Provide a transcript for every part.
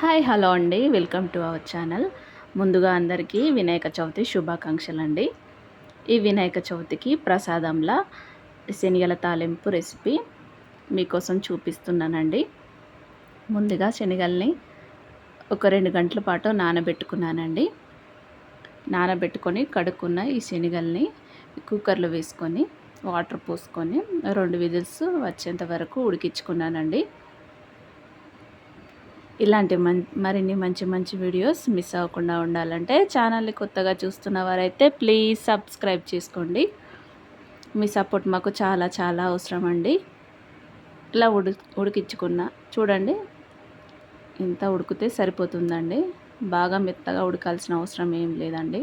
Hi hello అండి. Welcome to our channel. ముందుగా అందరికీ వినాయక చవితి శుభాకాంక్షలు అండి ఈ వినాయక చవితికి ప్రసాదంలా శనగల తాలింపు రెసిపీ మీకోసం చూపిస్తున్నానండి. ముందుగా శనగల్ని ఒక రెండు గంటల పాటు నానబెట్టుకున్నానండి. నానబెట్టుకొని కడుక్కున్న ఈ శనగల్ని కుక్కర్లో వేసుకొని వాటర్ పోసుకొని రెండు విజిల్స్ వచ్చేంత వరకు ఉడికించుకున్నానండి. ఇలాంటి మం మరిన్ని మంచి మంచి వీడియోస్ మిస్ అవ్వకుండా ఉండాలంటే ఛానల్ని కొత్తగా చూస్తున్న వారైతే ప్లీజ్ సబ్స్క్రైబ్ చేసుకోండి. మీ సపోర్ట్ మాకు చాలా చాలా అవసరం అండి ఇలా ఉడి ఉడికించుకున్న చూడండి ఇంత ఉడికితే సరిపోతుందండి. బాగా మెత్తగా ఉడకాల్సిన అవసరం ఏం లేదండి.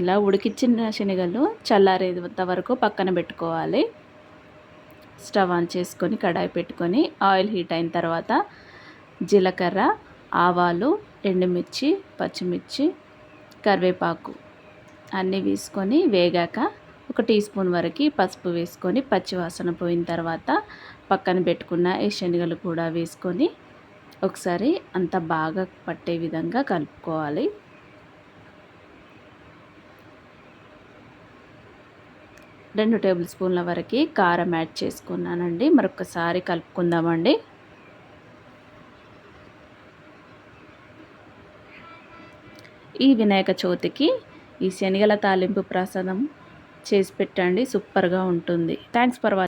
ఇలా ఉడికించిన శనగలు చల్లారేంత వరకు పక్కన పెట్టుకోవాలి. స్టవ్ ఆన్ చేసుకొని కడాయి పెట్టుకొని ఆయిల్ హీట్ అయిన తర్వాత జీలకర్ర ఆవాలు ఎండుమిర్చి పచ్చిమిర్చి కరివేపాకు అన్నీ వేసుకొని వేగాక ఒక టీ స్పూన్ వరకు పసుపు వేసుకొని పచ్చివాసన పోయిన తర్వాత పక్కన పెట్టుకున్న ఈ శనగలు కూడా వేసుకొని ఒకసారి అంత బాగా పట్టే విధంగా కలుపుకోవాలి. రెండు టేబుల్ స్పూన్ల వరకు కారం యాడ్ చేసుకున్నానండి. మరొకసారి కలుపుకుందామండి. ఈ వినాయక చవితికి ఈ శనగల తాలింపు ప్రసాదం చేసి పెట్టండి. సూపర్గా ఉంటుంది. Thanks for watching